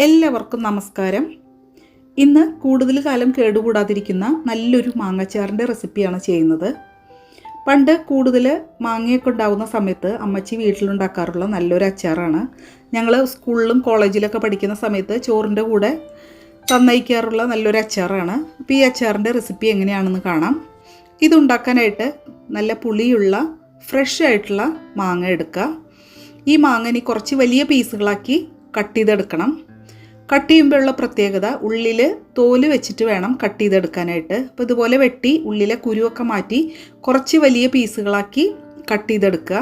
എല്ലാവർക്കും നമസ്കാരം. ഇന്ന് കൂടുതൽ കാലം കേടുകൂടാതിരിക്കുന്ന നല്ലൊരു മാങ്ങച്ചാറിന്റെ റെസിപ്പിയാണ് ചെയ്യുന്നത്. പണ്ട് കൂടുതൽ മാങ്ങയൊക്കെ ഉണ്ടാകുന്ന സമയത്ത് അമ്മച്ചി വീട്ടിലുണ്ടാക്കാറുള്ള നല്ലൊരു അച്ചാറാണ്. ഞങ്ങൾ സ്കൂളിലും കോളേജിലൊക്കെ പഠിക്കുന്ന സമയത്ത് ചോറിന്റെ കൂടെ തന്നയിക്കാറുള്ള നല്ലൊരു അച്ചാറാണ്. അപ്പോൾ ഈ അച്ചാറിന്റെ റെസിപ്പി എങ്ങനെയാണെന്ന് കാണാം. ഇതുണ്ടാക്കാനായിട്ട് നല്ല പുളിയുള്ള ഫ്രഷ് ആയിട്ടുള്ള മാങ്ങ എടുക്കുക. ഈ മാങ്ങ ഇനി കുറച്ച് വലിയ പീസുകളാക്കി കട്ട് ചെയ്തെടുക്കണം. കട്ട് ചെയ്യുമ്പോഴുള്ള പ്രത്യേകത ഉള്ളിൽ തോൽ വെച്ചിട്ട് വേണം കട്ട് ചെയ്തെടുക്കാനായിട്ട്. അപ്പോൾ ഇതുപോലെ വെട്ടി ഉള്ളിലെ കുരുവൊക്കെ മാറ്റി കുറച്ച് വലിയ പീസുകളാക്കി കട്ട് ചെയ്തെടുക്കുക.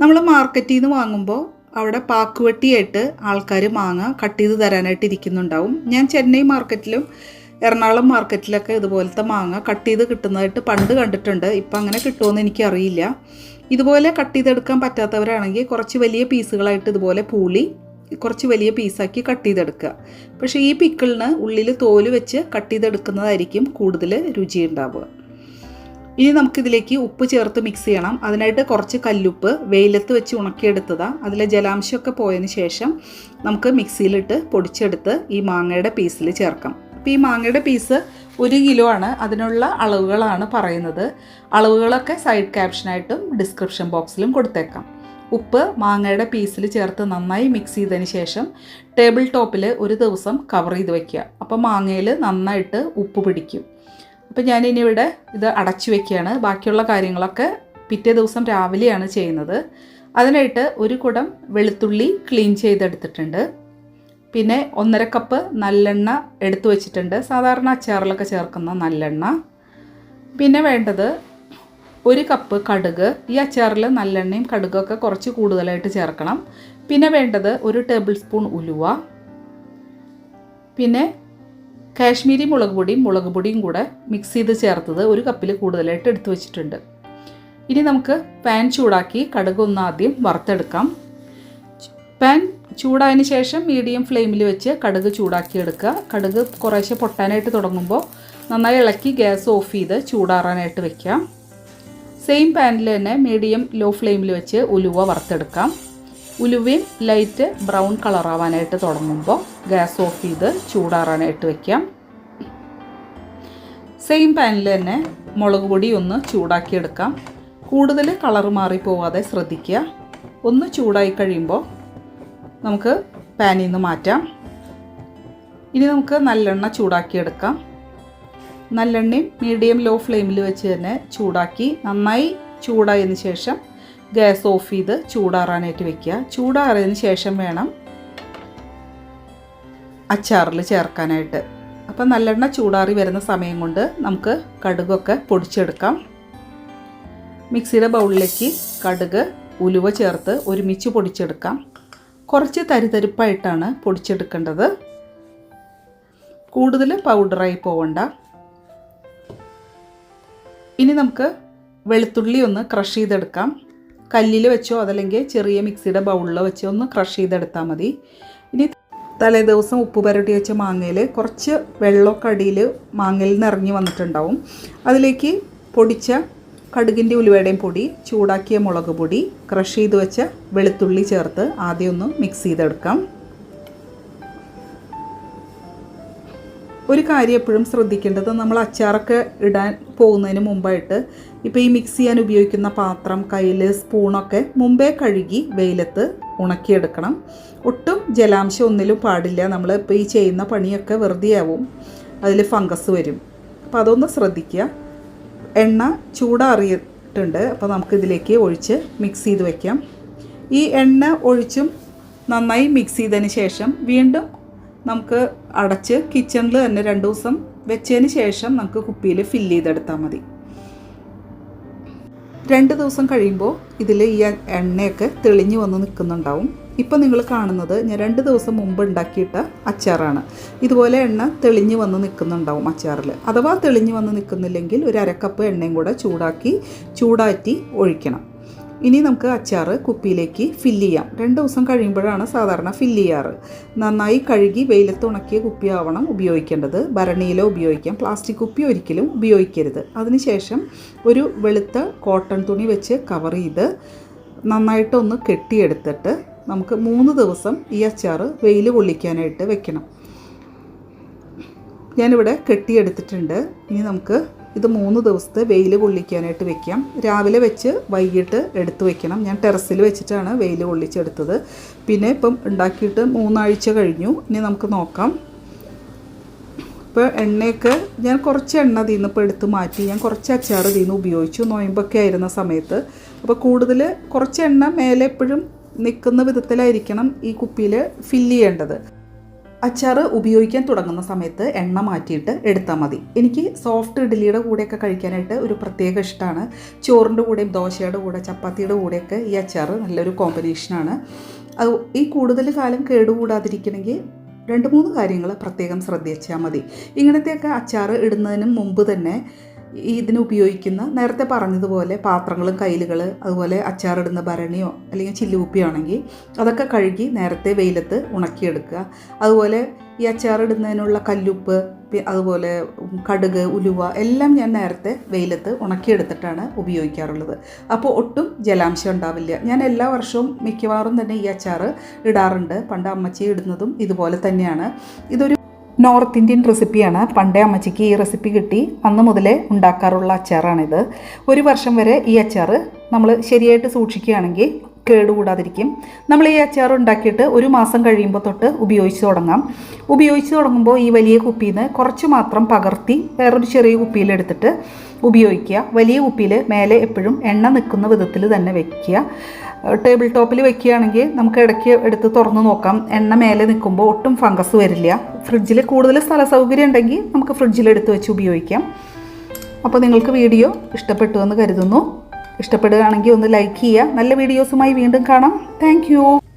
നമ്മൾ മാർക്കറ്റിൽ നിന്ന് വാങ്ങുമ്പോൾ അവിടെ പാക്കുവെട്ടിയായിട്ട് ആൾക്കാർ മാങ്ങ കട്ട് ചെയ്ത് തരാനായിട്ട് ഇരിക്കുന്നുണ്ടാവും. ഞാൻ ചെന്നൈ മാർക്കറ്റിലും എറണാകുളം മാർക്കറ്റിലൊക്കെ ഇതുപോലത്തെ മാങ്ങ കട്ട് ചെയ്ത് കിട്ടുന്നതായിട്ട് പണ്ട് കണ്ടിട്ടുണ്ട്. ഇപ്പം അങ്ങനെ കിട്ടുമെന്ന് എനിക്കറിയില്ല. ഇതുപോലെ കട്ട് ചെയ്തെടുക്കാൻ പറ്റാത്തവരാണെങ്കിൽ കുറച്ച് വലിയ പീസുകളായിട്ട് ഇതുപോലെ പൂളി കുറച്ച് വലിയ പീസാക്കി കട്ട് ചെയ്തെടുക്കുക. പക്ഷേ ഈ പിക്കിളിന് ഉള്ളിൽ തോൽ വെച്ച് കട്ട് ചെയ്തെടുക്കുന്നതായിരിക്കും കൂടുതൽ രുചി ഉണ്ടാവുക ഇനി നമുക്കിതിലേക്ക് ഉപ്പ് ചേർത്ത് മിക്സ് ചെയ്യണം. അതിനായിട്ട് കുറച്ച് കല്ലുപ്പ് വെയിലത്ത് വെച്ച് ഉണക്കിയെടുത്തതാണ് അതിലെ ജലാംശമൊക്കെ പോയതിന് ശേഷം നമുക്ക് മിക്സിയിലിട്ട് പൊടിച്ചെടുത്ത് ഈ മാങ്ങയുടെ പീസിൽ ചേർക്കാം. അപ്പോൾ ഈ മാങ്ങയുടെ പീസ് ഒരു കിലോ ആണ്. അതിനുള്ള അളവുകളാണ് പറയുന്നത്. അളവുകളൊക്കെ സൈഡ് ക്യാപ്ഷനായിട്ടും ഡിസ്ക്രിപ്ഷൻ ബോക്സിലും കൊടുത്തേക്കാം. ഉപ്പ് മാങ്ങയുടെ പീസിൽ ചേർത്ത് നന്നായി മിക്സ് ചെയ്തതിന് ശേഷം ടേബിൾ ടോപ്പിൽ ഒരു ദിവസം കവർ ചെയ്ത് വയ്ക്കുക അപ്പോൾ മാങ്ങയിൽ നന്നായിട്ട് ഉപ്പ് പിടിക്കും. അപ്പോൾ ഞാനിനി ഇവിടെ ഇത് അടച്ചു വയ്ക്കുകയാണ് ബാക്കിയുള്ള കാര്യങ്ങളൊക്കെ പിറ്റേ ദിവസം രാവിലെയാണ് ചെയ്യുന്നത്. അതിനായിട്ട് ഒരു കുടം വെളുത്തുള്ളി ക്ലീൻ ചെയ്തെടുത്തിട്ടുണ്ട്. പിന്നെ ഒന്നര കപ്പ് നല്ലെണ്ണ എടുത്തു വച്ചിട്ടുണ്ട്. സാധാരണ അച്ചാറിലൊക്കെ ചേർക്കുന്ന നല്ലെണ്ണ. പിന്നെ വേണ്ടത് ഒരു കപ്പ് കടുക് ഈ അച്ചാറിൽ നല്ലെണ്ണയും കടുകൊക്കെ കുറച്ച് കൂടുതലായിട്ട് ചേർക്കണം. പിന്നെ വേണ്ടത് ഒരു ടേബിൾ സ്പൂൺ ഉലുവ. പിന്നെ കാശ്മീരി മുളക് പൊടിയും മുളക് പൊടിയും കൂടെ മിക്സ് ചെയ്ത് ചേർത്തത് ഒരു കപ്പിൽ കൂടുതലായിട്ട് എടുത്തു വച്ചിട്ടുണ്ട്. ഇനി നമുക്ക് പാൻ ചൂടാക്കി കടുക് ഒന്ന് ആദ്യം വറുത്തെടുക്കാം. പാൻ ചൂടായതിന് ശേഷം മീഡിയം ഫ്ലെയിമിൽ വെച്ച് കടുക് ചൂടാക്കിയെടുക്കുക. കടുക് കുറേശ്ശെ പൊട്ടാനായിട്ട് തുടങ്ങുമ്പോൾ നന്നായി ഇളക്കി ഗ്യാസ് ഓഫ് ചെയ്ത് ചൂടാറാനായിട്ട് വെക്കാം. സെയിം പാനിൽ തന്നെ മീഡിയം ലോ ഫ്ലെയിമിൽ വെച്ച് ഉലുവ വറുത്തെടുക്കാം. ഉലുവയും ലൈറ്റ് ബ്രൗൺ കളറാവാനായിട്ട് തുടങ്ങുമ്പോൾ ഗ്യാസ് ഓഫ് ചെയ്ത് ചൂടാറാനായിട്ട് വയ്ക്കാം സെയിം പാനിൽ തന്നെ മുളക് പൊടി ഒന്ന് ചൂടാക്കിയെടുക്കാം കൂടുതൽ കളർ മാറിപ്പോവാതെ ശ്രദ്ധിക്കുക. ഒന്ന് ചൂടായി കഴിയുമ്പോൾ നമുക്ക് പാനിൽ നിന്ന് മാറ്റാം. ഇനി നമുക്ക് നല്ലെണ്ണ ചൂടാക്കിയെടുക്കാം നല്ലെണ്ണയും മീഡിയം ലോ ഫ്ലെയിമിൽ വെച്ച് തന്നെ ചൂടാക്കി നന്നായി ചൂടായതിന് ശേഷം ഗ്യാസ് ഓഫ് ചെയ്ത് ചൂടാറാനായിട്ട് വെക്കുക. ചൂടാറിയതിന് ശേഷം വേണം അച്ചാറിൽ ചേർക്കാനായിട്ട്. അപ്പം നല്ലെണ്ണ ചൂടാറി വരുന്ന സമയം കൊണ്ട് നമുക്ക് കടുകൊക്കെ പൊടിച്ചെടുക്കാം. മിക്സിയുടെ ബൗളിലേക്ക് കടുക് ഉലുവ ചേർത്ത് ഒരുമിച്ച് പൊടിച്ചെടുക്കാം. കുറച്ച് തരിതരിപ്പായിട്ടാണ് പൊടിച്ചെടുക്കേണ്ടത്. കൂടുതൽ പൗഡറായി പോവണ്ട. ഇനി നമുക്ക് വെളുത്തുള്ളി ഒന്ന് ക്രഷ് ചെയ്തെടുക്കാം. കല്ലിൽ വെച്ചോ അതല്ലെങ്കിൽ ചെറിയ മിക്സിയുടെ ബൗളിലോ വെച്ചോ ഒന്ന് ക്രഷ് ചെയ്തെടുത്താൽ മതി. ഇനി തലേ ദിവസം ഉപ്പ് പുരട്ടി വെച്ച മാങ്ങയിൽ കുറച്ച് വെള്ളമൊക്കെ അടിയിൽ മാങ്ങയിൽ ഇറങ്ങി വന്നിട്ടുണ്ടാവും. അതിലേക്ക് പൊടിച്ച കടുകിന്റെ ഉലുവയുടെയും പൊടി ചൂടാക്കിയ മുളക് പൊടി ക്രഷ് ചെയ്ത് വെച്ച വെളുത്തുള്ളി ചേർത്ത് ആദ്യം ഒന്ന് മിക്സ് ചെയ്തെടുക്കാം. ഒരു കാര്യം എപ്പോഴും ശ്രദ്ധിക്കേണ്ടത് നമ്മൾ അച്ചാറൊക്കെ ഇടാൻ പോകുന്നതിന് മുമ്പായിട്ട് ഇപ്പോൾ ഈ മിക്സ് ചെയ്യാൻ ഉപയോഗിക്കുന്ന പാത്രം കയ്യിൽ സ്പൂണൊക്കെ മുമ്പേ കഴുകി വെയിലത്ത് ഉണക്കിയെടുക്കണം. ഒട്ടും ജലാംശം ഒന്നിലും പാടില്ല. നമ്മൾ ഇപ്പോൾ ഈ ചെയ്യുന്ന പണിയൊക്കെ വെറുതെ ആവും. അതിൽ ഫംഗസ് വരും. അപ്പോൾ അതൊന്ന് ശ്രദ്ധിക്കുക. എണ്ണ ചൂടാറിയിട്ടുണ്ട്. അപ്പോൾ നമുക്ക് ഇതിലേക്ക് ഒഴിച്ച് മിക്സ് ചെയ്ത് വയ്ക്കാം ഈ എണ്ണ ഒഴിച്ചും നന്നായി മിക്സ് ചെയ്തതിന് ശേഷം വീണ്ടും നമുക്ക് അടച്ച് കിച്ചണിൽ തന്നെ രണ്ട് ദിവസം വെച്ചതിന് ശേഷം നമുക്ക് കുപ്പിയിൽ ഫില്ല് ചെയ്തെടുത്താൽ മതി. രണ്ട് ദിവസം കഴിയുമ്പോൾ ഇതിൽ ഈ എണ്ണയൊക്കെ തെളിഞ്ഞു വന്ന് നിൽക്കുന്നുണ്ടാവും. ഇപ്പം നിങ്ങൾ കാണുന്നത് ഞാൻ രണ്ട് ദിവസം മുമ്പ് ഉണ്ടാക്കിയിട്ട അച്ചാറാണ്. ഇതുപോലെ എണ്ണ തെളിഞ്ഞു വന്ന് നിൽക്കുന്നുണ്ടാവും അച്ചാറിൽ. അഥവാ തെളിഞ്ഞു വന്ന് നിൽക്കുന്നില്ലെങ്കിൽ ഒരു അരക്കപ്പ് എണ്ണയും കൂടെ ചൂടാക്കി ചൂടാറ്റി ഒഴിക്കണം. ഇനി നമുക്ക് അച്ചാർ കുപ്പിയിലേക്ക് ഫില്ല് ചെയ്യാം. രണ്ട് ദിവസം കഴിയുമ്പോഴാണ് സാധാരണ ഫില്ല് ചെയ്യാറ്. നന്നായി കഴുകി വെയിലത്ത് ഉണക്കിയ കുപ്പിയാവണം ഉപയോഗിക്കേണ്ടത്. ഭരണിയിലോ ഉപയോഗിക്കാം. പ്ലാസ്റ്റിക് കുപ്പി ഒരിക്കലും ഉപയോഗിക്കരുത്. അതിനുശേഷം ഒരു വെളുത്ത കോട്ടൺ തുണി വെച്ച് കവർ ചെയ്ത് നന്നായിട്ടൊന്ന് കെട്ടിയെടുത്തിട്ട് നമുക്ക് മൂന്ന് ദിവസം ഈ അച്ചാർ വെയിൽ കൊള്ളിക്കാനായിട്ട് വെക്കണം. ഞാനിവിടെ കെട്ടിയെടുത്തിട്ടുണ്ട്. ഇനി നമുക്ക് ഇത് മൂന്ന് ദിവസത്തെ വെയിൽ കൊള്ളിക്കാനായിട്ട് വെക്കാം. രാവിലെ വെച്ച് വൈകിട്ട് എടുത്തു വെക്കണം. ഞാൻ ടെറസിൽ വെച്ചിട്ടാണ് വെയിൽ കൊള്ളിച്ചെടുത്തത്. പിന്നെ ഇപ്പം ഉണ്ടാക്കിയിട്ട് മൂന്നാഴ്ച കഴിഞ്ഞു. ഇനി നമുക്ക് നോക്കാം. ഇപ്പോൾ എണ്ണയൊക്കെ ഞാൻ കുറച്ച് എണ്ണ ഇതിൽ ഇപ്പോൾ എടുത്ത് മാറ്റി. ഞാൻ കുറച്ച് അച്ചാർ ഇതിൽ ഉപയോഗിച്ചു. നോയമ്പൊക്കെ ആയിരുന്ന സമയത്ത്. അപ്പോൾ കൂടുതൽ കുറച്ച് എണ്ണ മേലെ എപ്പോഴും നിൽക്കുന്ന വിധത്തിലായിരിക്കണം ഈ കുപ്പിയിൽ ഫില്ല് ചെയ്യേണ്ടത്. അച്ചാർ ഉപയോഗിക്കാൻ തുടങ്ങുന്ന സമയത്ത് എണ്ണ മാറ്റിയിട്ട് എടുത്താൽ മതി. എനിക്ക് സോഫ്റ്റ് ഇഡ്ഡലിയുടെ കൂടെയൊക്കെ കഴിക്കാനായിട്ട് ഒരു പ്രത്യേക ഇഷ്ടമാണ് ചോറിന്റെ കൂടെയും ദോശയുടെ കൂടെ ചപ്പാത്തിയുടെ കൂടെയൊക്കെ ഈ അച്ചാർ നല്ലൊരു കോമ്പിനേഷനാണ് അത് ഈ കൂടുതൽ കാലം കേടുകൂടാതിരിക്കണമെങ്കിൽ രണ്ട് മൂന്ന് കാര്യങ്ങൾ പ്രത്യേകം ശ്രദ്ധിച്ചാൽ മതി. ഇങ്ങനത്തെയൊക്കെ അച്ചാർ ഇടുന്നതിന് മുമ്പ് തന്നെ ഇതിന് ഉപയോഗിക്കുന്ന നേരത്തെ പറഞ്ഞതുപോലെ പാത്രങ്ങളും കയ്യിലുകൾ അതുപോലെ അച്ചാറിടുന്ന ഭരണിയോ അല്ലെങ്കിൽ ചില്ലുകുപ്പിയാണെങ്കിൽ അതൊക്കെ കഴുകി നേരത്തെ വെയിലത്ത് ഉണക്കിയെടുക്കുക. അതുപോലെ ഈ അച്ചാറിടുന്നതിനുള്ള കല്ലുപ്പ് അതുപോലെ കടുക് ഉലുവ എല്ലാം ഞാൻ നേരത്തെ വെയിലത്ത് ഉണക്കിയെടുത്തിട്ടാണ് ഉപയോഗിക്കാറുള്ളത്. അപ്പോൾ ഒട്ടും ജലാംശം ഉണ്ടാവില്ല. ഞാൻ എല്ലാ വർഷവും മിക്കവാറും തന്നെ ഈ അച്ചാർ ഇടാറുണ്ട്. പണ്ട് അമ്മച്ചി ഇടുന്നതും ഇതുപോലെ തന്നെയാണ്. ഇതൊരു നോർത്ത് ഇന്ത്യൻ റെസിപ്പിയാണ്. പണ്ടേ അമ്മച്ചിക്ക് ഈ റെസിപ്പി കിട്ടി. അന്ന് മുതലേ ഉണ്ടാക്കാറുള്ള അച്ചാറാണിത്. ഒരു വർഷം വരെ ഈ അച്ചാർ നമ്മൾ ശരിയായിട്ട് സൂക്ഷിക്കുകയാണെങ്കിൽ കേടുകൂടാതിരിക്കും നമ്മൾ ഈ അച്ചാർ ഉണ്ടാക്കിയിട്ട് ഒരു മാസം കഴിയുമ്പോൾ തൊട്ട് ഉപയോഗിച്ച് തുടങ്ങാം. ഉപയോഗിച്ച് തുടങ്ങുമ്പോൾ ഈ വലിയ കുപ്പിയിൽ നിന്ന് കുറച്ച് മാത്രം പകർത്തി വേറൊരു ചെറിയ കുപ്പിയിലെടുത്തിട്ട് ഉപയോഗിക്കുക. വലിയ കുപ്പിയിൽ മേലെ എപ്പോഴും എണ്ണ നിൽക്കുന്ന വിധത്തിൽ തന്നെ വെക്കുക. ടേബിൾ ടോപ്പിൽ വെക്കുകയാണെങ്കിൽ നമുക്ക് ഇടയ്ക്ക് എടുത്ത് തുറന്ന് നോക്കാം. എണ്ണ മേലെ നിൽക്കുമ്പോൾ ഒട്ടും ഫംഗസ് വരില്ല. ഫ്രിഡ്ജിൽ കൂടുതൽ സ്ഥല സൗകര്യം ഉണ്ടെങ്കിൽ നമുക്ക് ഫ്രിഡ്ജിൽ എടുത്ത് വെച്ച് ഉപയോഗിക്കാം. അപ്പോൾ നിങ്ങൾക്ക് വീഡിയോ ഇഷ്ടപ്പെട്ടു എന്ന് കരുതുന്നു. ഇഷ്ടപ്പെടുകയാണെങ്കിൽ ഒന്ന് ലൈക്ക് ചെയ്യുക. നല്ല വീഡിയോസുമായി വീണ്ടും കാണാം. താങ്ക്